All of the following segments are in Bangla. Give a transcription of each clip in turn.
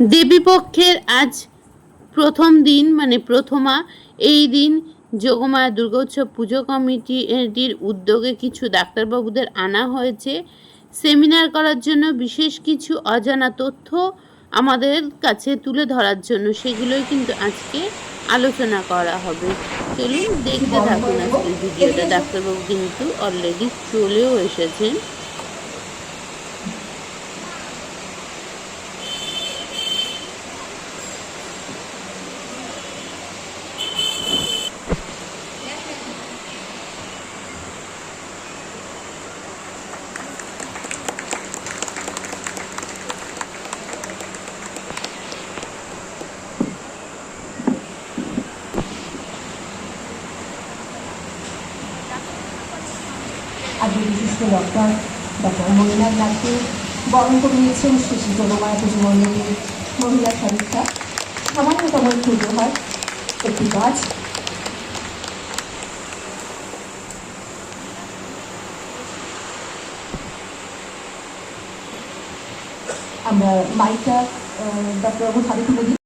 দেবীপক্ষের আজ প্রথম দিন মানে প্রথমা, এই দিন যোগমায়া দুর্গোৎসব পুজো কমিটির উদ্যোগে কিছু ডাক্তারবাবুদের আনা হয়েছে। সেমিনার করার জন্য বিশেষ কিছু অজানা তথ্য আমাদের কাছে তুলে ধরার জন্য সেগুলোই কিন্তু আজকে আলোচনা করা হবে। চলুন দেখতে থাকুন আজকের ভিডিওটা। ডাক্তারবাবু কিন্তু অলরেডি চলেও এসেছেন আজকে বিশিষ্ট ডক্টর ডক্টর মহিলা নাথকে বরণ করে নিয়েছেন শ্রী জনমায়া পুজো মন্দিরের মহিলা সংস্থা সামান্যতম পুজো হয়, একটি কাজ আমরা মাইকটা ডক্টরবাবুর হাতে তুলে দিই।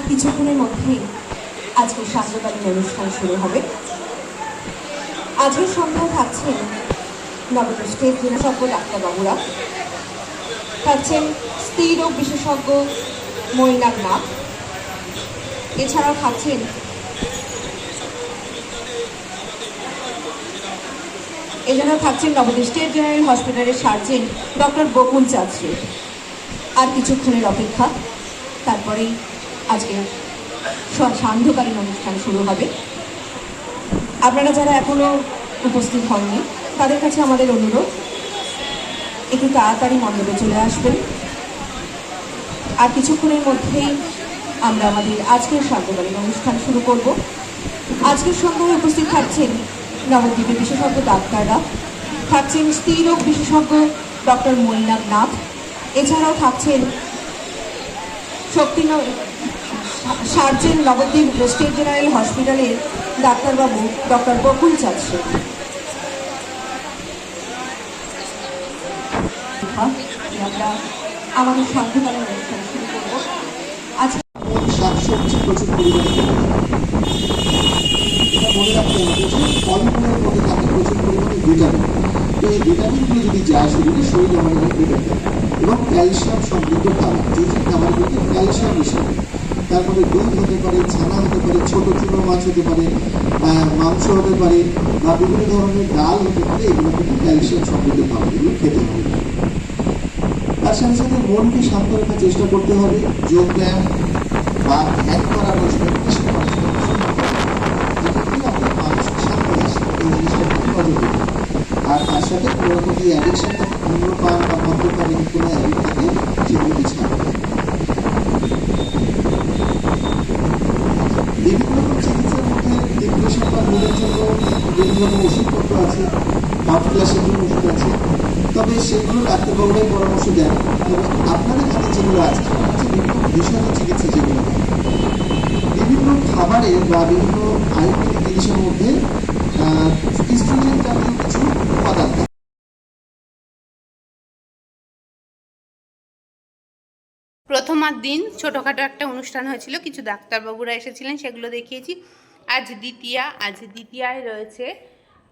আর কিছুক্ষণের মধ্যেই আজকে সান্ধ্যকালীন অনুষ্ঠান শুরু হবে। আজকের সন্ধ্যায় থাকছেন নবদ্বীপ স্টেট বিশেষজ্ঞ ডাক্তারবাবুরা থাকছেন স্ত্রী রোগ বিশেষজ্ঞ মৈনাক নাথ এছাড়াও থাকছেন এজন্য থাকছেন নবদ্বীপ জেনারেল হসপিটালের সার্জেন্ট ডক্টর বকুল চাত্রী আর কিছুক্ষণের অপেক্ষা, তারপরেই আজকে সান্ধ্যকালীন অনুষ্ঠান শুরু হবে। আপনারা যারা এখনও উপস্থিত হননি, তাদের কাছে আমাদের অনুরোধ, একটু তাড়াতাড়ি মণ্ডপে চলে আসবেন। আর কিছুক্ষণের মধ্যেই আমরা আমাদের আজকের সান্ধ্যকালীন অনুষ্ঠান শুরু করব। আজকের সন্ধ্যায় উপস্থিত থাকছেন নবদ্বীপের বিশেষজ্ঞ ডাক্তাররা থাকছেন স্ত্রীরোগ বিশেষজ্ঞ ডক্টর মৈনাক নাথ, এছাড়াও থাকছেন Shakti surgeon Nabadwip state general হসপিটালের ডাক্তারবাবু ডক্টর বকুল চাচ্ছে আমরা প্রচুর পরিমাণে প্রচুর পরিমাণে এই এবং ক্যালসিয়াম সমৃদ্ধ খাবার, যে যে খাবারগুলোতে ক্যালসিয়াম হিসেবে তারপরে দুধ হতে পারে, ছানা হতে পারে, ছোট চুনো মাছ হতে পারে মাংস হতে পারে, বা বিভিন্ন ধরনের ডাল হতে পারে এগুলো কিন্তু ক্যালসিয়াম সমৃদ্ধ খাবার এগুলো খেতে হবে। তার সাথে সাথে মনকে শান্ত রাখার চেষ্টা করতে হবে যোগ ব্যায়াম বা ধ্যান করা বসবে এসব করা যেটা দিয়ে আমাদের মানসিক শান্তি আসে এই জিনিসটা কিন্তু নজর দিতে হবে। আর তার সাথে কোনো রকম যদি অ্যাডিকশন থাকে ধূম্রপান বা মদ্যপানের কোনো অ্যাডিক থাকে, সেগুলোকে ছাড়বে বিভিন্ন রকম চিকিৎসার মধ্যে ডিপ্রেশন বা মনের জন্য বিভিন্ন ওষুধপত্র আছে ক্লাসের জন্য ওষুধ আছে, তবে সেগুলো ডাক্তারবাবুরাই পরামর্শ দেন। তবে আপনাদের হাতে যেগুলো আছে হচ্ছে বিভিন্ন ভেষজ চিকিৎসা যেগুলো। বিভিন্ন খাবারের বা বিভিন্ন আয়ুর্বেদিক জিনিসের মধ্যে ইস্ট্রোজেন জাতীয় কিছু উপাদান থাকে। প্রথমার দিন ছোটোখাটো একটা অনুষ্ঠান হয়েছিল, কিছু ডাক্তারবাবুরা এসেছিলেন, সেগুলো দেখিয়েছি। আজ দ্বিতীয়া, আজ দ্বিতীয়ায় রয়েছে।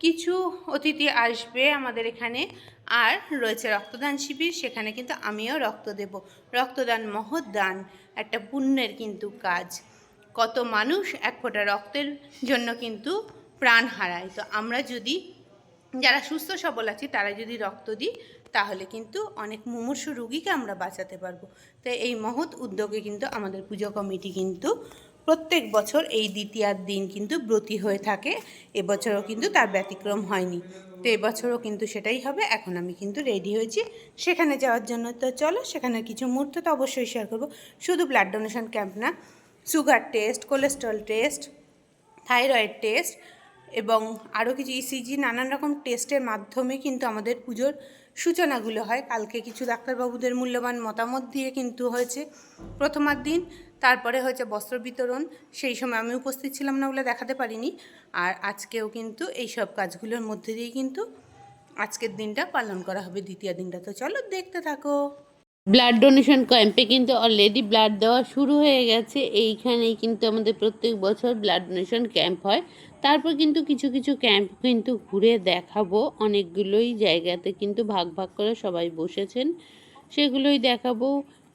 কিছু অতিথি আসবে আমাদের এখানে। আর রয়েছে রক্তদান শিবির, সেখানে কিন্তু আমিও রক্ত দেব। রক্তদান মহৎ দান একটা পুণ্যের কিন্তু কাজ। কত মানুষ এক ফোঁটা রক্তের জন্য কিন্তু প্রাণ হারায়। তো আমরা যদি, যারা সুস্থ সবল আছি, তারা যদি রক্ত দিই, তাহলে কিন্তু অনেক মুমূর্ষু রুগীকে আমরা বাঁচাতে পারব। তো এই মহৎ উদ্যোগে কিন্তু আমাদের পুজো কমিটি কিন্তু প্রত্যেক বছর এই দ্বিতীয়ার দিন কিন্তু ব্রতী হয়ে থাকে। এবছরও কিন্তু তার ব্যতিক্রম হয়নি। তো এবছরও কিন্তু সেটাই হবে। এখন আমি কিন্তু রেডি হয়েছি। সেখানে যাওয়ার জন্য তো চলো সেখানে কিছু মুহূর্ত তো অবশ্যই শেয়ার করব। শুধু ব্লাড ডোনেশন ক্যাম্প না sugar test cholesterol test thyroid test এবং আরও কিছু ইসিজি নানান রকম টেস্টের মাধ্যমে কিন্তু আমাদের পুজোর সূচনাগুলো হয়। কালকে কিছু ডাক্তারবাবুদের মূল্যবান মতামত দিয়ে কিন্তু হয়েছে। প্রথমার দিন তারপরে হচ্ছে বস্ত্র বিতরণ, সেই সময় আমি উপস্থিত ছিলাম না বলে দেখাতে পারিনি। আর আজকেও কিন্তু এই সব কাজগুলোর মধ্যে দিয়েই কিন্তু আজকের দিনটা পালন করা হবে, দ্বিতীয় দিনটা। তো চলো দেখতে থাকো। ব্লাড ডোনেশন ক্যাম্পে কিন্তু অলরেডি ব্লাড দেওয়া শুরু হয়ে গেছে। এইখানেই কিন্তু আমাদের প্রত্যেক বছর ব্লাড ডোনেশন ক্যাম্প হয়। তারপর কিন্তু কিছু কিছু ক্যাম্প কিন্তু ঘুরে দেখাবো। অনেকগুলোই জায়গাতে কিন্তু ভাগ ভাগ করে সবাই বসেছেন। সেগুলোই দেখাবো।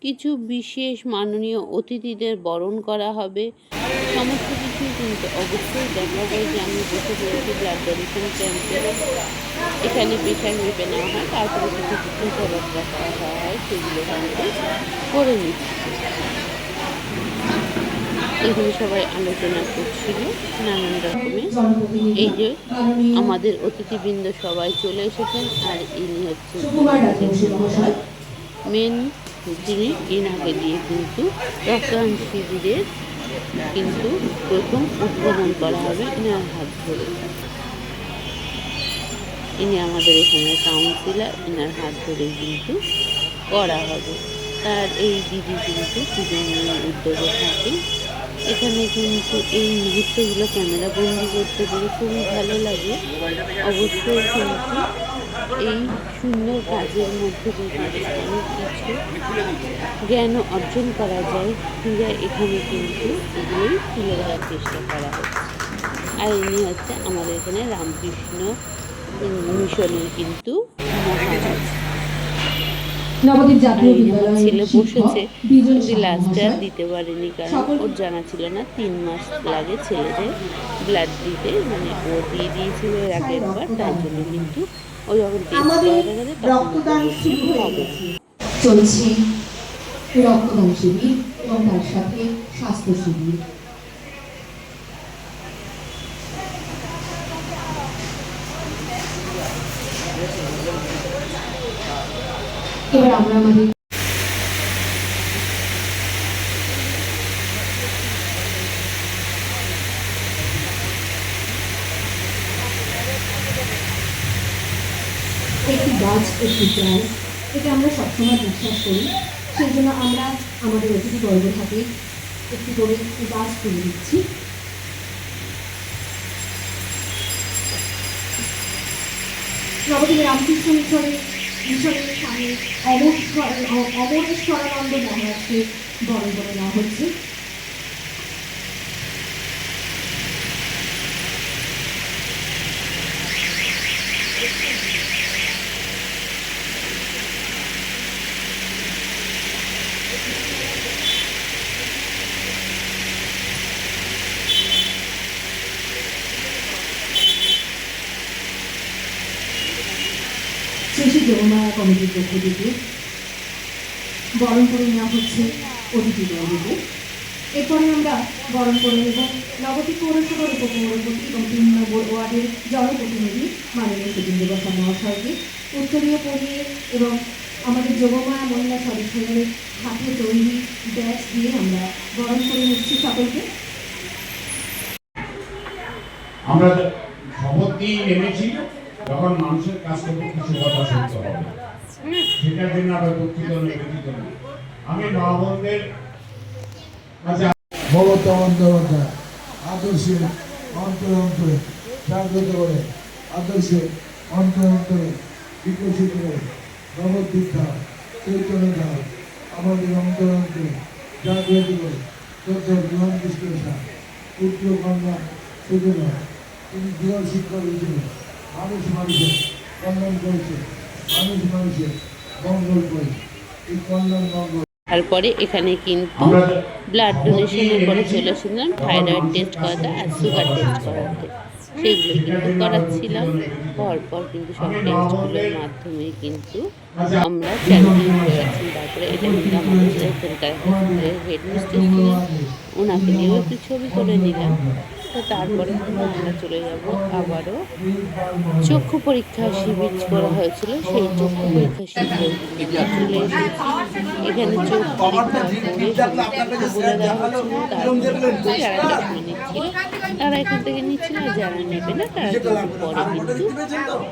কিছু বিশেষ মাননীয় অতিথিদের বরণ করা হবে। সমস্ত কিছু কিন্তু অবশ্যই দেখা যায় যে আমি বসে পড়েছি ব্লাড ডোনেশন ক্যাম্পে। এখানে পেশার মেপে নেওয়া হয় তারপরে কিছু কিছু চলাফেরা করা হয় সেগুলো কিন্তু করে নিচ্ছি। এখানে সবাই আলোচনা করছিল নানান রকমের। এই যে আমাদের অতিথিবৃন্দ সবাই চলে এসেছেন আর ইনি হচ্ছে মেন যিনি এনাকে দিয়ে কিন্তু রক্তদান শিবিরের কিন্তু প্রথম উদ্বোধন করা হবে এনার হাত ধরে। ইনি আমাদের এখানে কাউন্সিলার, এনার হাত ধরে কিন্তু করা হবে। তার এই দিদি কিন্তু পুজো উদ্যোগে থাকেন এখানে কিন্তু এই মুহূর্তগুলো ক্যামেরা বন্দি করতে পেরে খুবই ভালো লাগে। অবশ্যই কিন্তু এই সুন্দর কাজের মধ্যে কিছু জ্ঞান অর্জন করা যায় যা এখানে কিন্তু এগুলোই তুলে ধরার চেষ্টা করা হচ্ছে। আর এমনি হচ্ছে আমাদের এখানে রামকৃষ্ণ মিশনের কিন্তু মহারাজ নবদ্বীপ জাতীয় বিদ্যালয়ের ছেলে বসেছে। কিন্তু লাস্টে আর দিতে পারেনি কারণ ওর জানা ছিল না তিন মাস লাগে ছেলেদের ব্লাড দিতে মানে ও দিয়ে দিয়েছিল এর আগের বার তাই জন্য কিন্তু ও যখন রক্তদান হয়ে গেছে। চলছে রক্তদান শিবির এবং তার সাথে স্বাস্থ্য শিবির। এবার আমরা আমাদের একটি গাছ একটি প্রাণ এটা আমরা সবসময় বিশ্বাস করি। সেই জন্য আমরা আমাদের অতিথিবর্গের হাতে একটি করে গাছ তুলে দিচ্ছি। নবদ্বীপ রামকৃষ্ণ মিশনের মিশনের স্বামী অমর অমরেশ্বরানন্দ মহারাজকে বরণ করে নেওয়া হচ্ছে শেষে জগমায়া কমিটির পক্ষ থেকে বরণ করে নেওয়া হচ্ছে অতিথিবর্গকে এরপরে আমরা বরণ করে নেব নবদ্বীপ পৌরসভার উপপৌরপতি এবং তিন নম্বর ওয়ার্ডের জনপ্রতিনিধি মাননীয় সুদিন দেবসা মহাশয়কে উত্তরীয় পরিয়ে এবং আমাদের যোগমায়া মহিলা সদস্যদের হাতে তৈরি ব্যাচ দিয়ে আমরা বরণ করে নিচ্ছি সকলকে। আমরা শপথ দিয়ে নেমেছি, যখন মানুষের কাছ থেকে কিছু কথা শুনতে হবে। সেটার জন্য আমরা দুঃখিত ব্যথিত নই। আমি মা বোনদের কাছে মমতা বন্দ্যোপাধ্যায় আদর্শে অন্তরে অন্তরে জাগ্রত করে আদর্শে অন্তরে অন্তরে বিকশিত করে নবদ্বীপটা চৈতন্যটা আমাদের অন্তরে অন্তরে জাগ্রত করে পুত্র কন্যা নয় তিনি গৃহ শিক্ষক হিসেবে মানুষ মানুষের কল্যাণ করেছে মানুষ মানুষের মঙ্গল করে এই কল্যাণ মঙ্গল তারপরে এখানে কিন্তু ব্লাড ডোনেশনের পরে চলে এসেছিলাম থাইরয়েড টেস্ট করাতে আর সুগার টেস্ট। করাতে। সেগুলো কিন্তু করাচ্ছিলাম পরপর কিন্তু সব টেস্টগুলোর মাধ্যমে কিন্তু আমরা চ্যাম্পিয়ন হয়ে গেছি তারপরে এটা কিন্তু আমাদের এখানকার হেডমিস্ট্রেস ওনাকে নিয়েও একটু ছবি করে নিলাম। তারপরে আমরা চলে যাব আবারও। চক্ষু পরীক্ষা শিবির করা হয়েছিল, সেই চক্ষু পরীক্ষা শিবিরে এখানে চোখ পরীক্ষা তারা এখান থেকে নিচ্ছিল যারা নেবে না, তারা পরে কিন্তু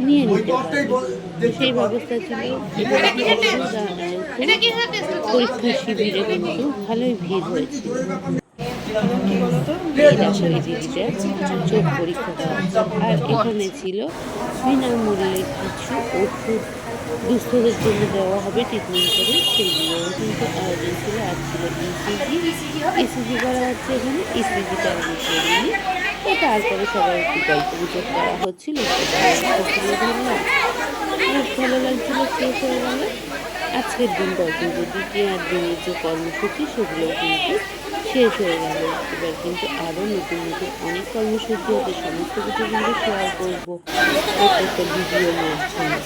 নিয়ে নিতে পারবে। সেই ব্যবস্থা ছিল। পরীক্ষা শিবিরে কিন্তু ভালোই ভিড় হয়েছিল। দেখো চোখ পরীক্ষা করাচ্ছে আর এখানে ছিল বিনামূল্যে কিছু ওষুধ দুস্থদের জন্য দেওয়া হবে ট্রিটমেন্ট করে সেগুলো কিন্তু আয়োজন ছিল আর ছিল ইসিজি ইসিজি করা হচ্ছে এখানে ইসিজিটা আমি করিনি তো তারপরে সবাই একটু গল্প গুজব করা হচ্ছিল খুব ভালো লাগছিল শেষ হয়ে গেল আজকের দিনটাও কিন্তু দ্বিতীয় দিনের যে কর্মসূচি সেগুলো কিন্তু শেষ হয়ে গেল। এবার কিন্তু আরও নতুন নতুন অনেক কর্মসূচি হতে সমস্ত কিছু কিন্তু শেয়ার করব। প্রত্যেকটা ভিডিওর মাধ্যমে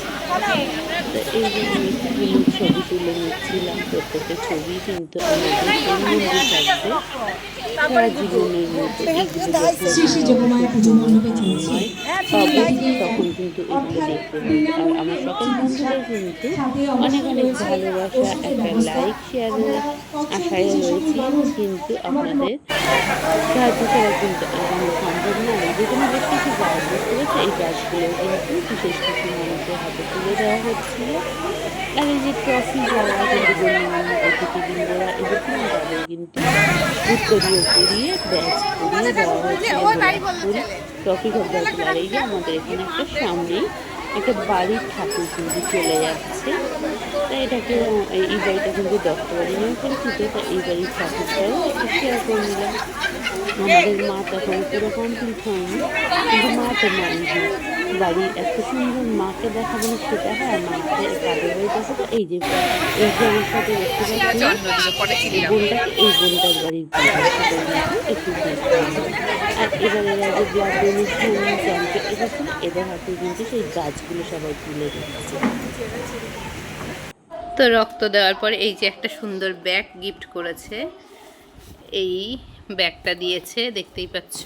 তো এই যে আমি একটু ছবি তুলে নিচ্ছিলাম প্রত্যেকটা ছবি কিন্তু আমাদের থাকবে সারা জীবনের মতো তখন কিন্তু আর আমার ভালোবাসা একটা লাইক শেয়ারের আশায় রয়েছি কিন্তু আপনাদের সাহায্য কিন্তু এখনও সম্ভব নয় যে কোনো বেশ কিছু দেখতে পাচ্ছি এই গাছগুলো কিন্তু বিশেষ কিছু মানুষের হাতে তুলে দেওয়া হচ্ছিল আর এই যে ট্রফি যারা তাদের কিন্তু উত্তরীয় ব্যাচ পরিয়ে দেওয়া হয়েছে। ট্রফি খবরগুলো আর এই যে আমাদের এখানে একটা সামনেই একটা বাড়ির ঠাকুর কিন্তু চলে যাচ্ছে। তাই এটাকে এই বাড়িটা কিন্তু দত্ত বাড়ি নামে পরিচিত তা এই বাড়ির ঠাকুরটাও একটু শেয়ার করে নিলাম। আমাদের মা তখন পুরো কমপ্লিট হয়নি কিন্তু মা তো মানবে বাড়ির এত সুন্দর মাকে দেখাবো না সেটা হয় মাকে কাদের বাড়ি দেখাবো এই যে এই যে আমার সাথে দেখতে পাচ্ছি এই বোনটাকে এই বোনটার বাড়ির একটু আর এবার যে ব্লাড ডোনেশন ক্যাম্পে এসেছিল এদের হাতে কিন্তু সেই গাছগুলো সবাই তুলে দিচ্ছে তো রক্ত দেওয়ার পরে এই যে একটা সুন্দর ব্যাগ গিফট করেছে। এই ব্যাগটা দিয়েছে দেখতেই পাচ্ছ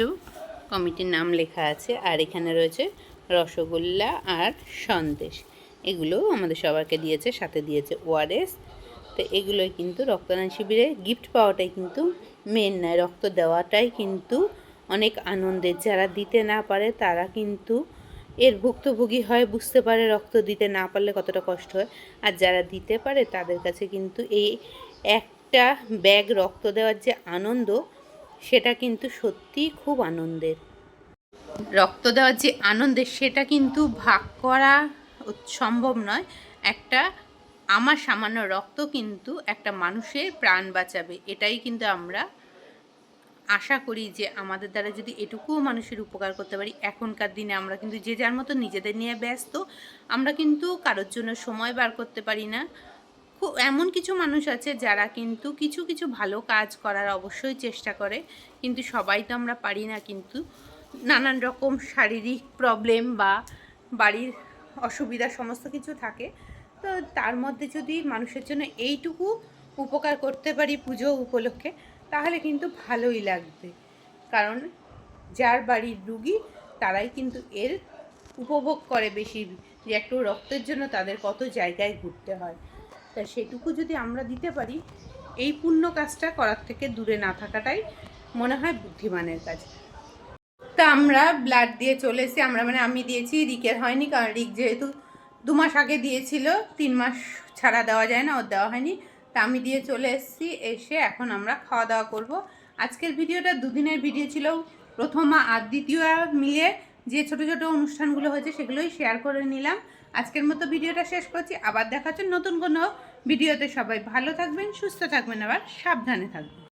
কমিটির নাম লেখা আছে। আর এখানে রয়েছে রসগোল্লা আর সন্দেশ। এগুলো আমাদের সবাইকে দিয়েছে, সাথে দিয়েছে ওআরএস। তো এগুলোই কিন্তু রক্তদান শিবিরে গিফট পাওয়াটাই কিন্তু মেন নয় রক্ত দেওয়াটাই কিন্তু অনেক আনন্দের। যারা দিতে না পারে তারা কিন্তু এর ভুক্তভোগী হয়, বুঝতে পারে রক্ত দিতে না পারলে কতটা কষ্ট হয়। আর যারা দিতে পারে তাদের কাছে কিন্তু এই একটা ব্যাগ রক্ত দেওয়ার যে আনন্দ, সেটা কিন্তু সত্যিই খুব আনন্দের। রক্ত দেওয়ার যে আনন্দের সেটা কিন্তু ভাগ করা সম্ভব নয়। একটা আমার সামান্য রক্ত কিন্তু একটা মানুষের প্রাণ বাঁচাবে। এটাই কিন্তু আমরা আশা করি যে আমাদের দ্বারা যদি এটুকুও মানুষের উপকার করতে পারি, এখনকার দিনে আমরা কিন্তু যে যার মতো নিজেদের নিয়ে ব্যস্ত, আমরা কিন্তু কারোর জন্য সময় বার করতে পারি না। খুব এমন কিছু মানুষ আছে যারা কিন্তু কিছু কিছু ভালো কাজ করার অবশ্যই চেষ্টা করে, কিন্তু সবাই তো আমরা পারি না কিন্তু। নানান রকম শারীরিক প্রবলেম বা বাড়ির অসুবিধা সমস্ত কিছু থাকে। তো তার মধ্যে যদি মানুষের জন্য এইটুকু উপকার করতে পারি পুজো উপলক্ষে, তাহলে কিন্তু ভালোই লাগবে। কারণ যার বাড়ির রুগী, তারাই কিন্তু এর উপভোগ করে বেশি যে একটু রক্তের জন্য তাদের কত জায়গায় ঘুরতে হয়। তা সেটুকু যদি আমরা দিতে পারি, এই পুণ্য কাজটা করার থেকে দূরে না থাকাটাই মনে হয় বুদ্ধিমানের কাজ। তা আমরা ব্লাড দিয়ে চলে এসেছি। আমরা মানে আমি দিয়েছি, রিকের হয়নি, কারণ রিক যেহেতু দু মাস আগে দিয়েছিল, তিন মাস ছাড়া দেওয়া যায় না, ওর দেওয়া হয়নি। তা আমি দিয়ে চলে এসেছি, এসে এখন আমরা খাওয়া দাওয়া করব। আজকের ভিডিওটা দুদিনের ভিডিও ছিল। প্রথমা আর দ্বিতীয় মিলে যে ছোট ছোট অনুষ্ঠানগুলো হয়েছে সেগুলোই শেয়ার করে নিলাম। আজকের মতো ভিডিওটা শেষ করছি। আবার দেখা হচ্ছে নতুন কোনো ভিডিওতে। সবাই ভালো থাকবেন, সুস্থ থাকবেন, আবার সাবধানে থাকবেন।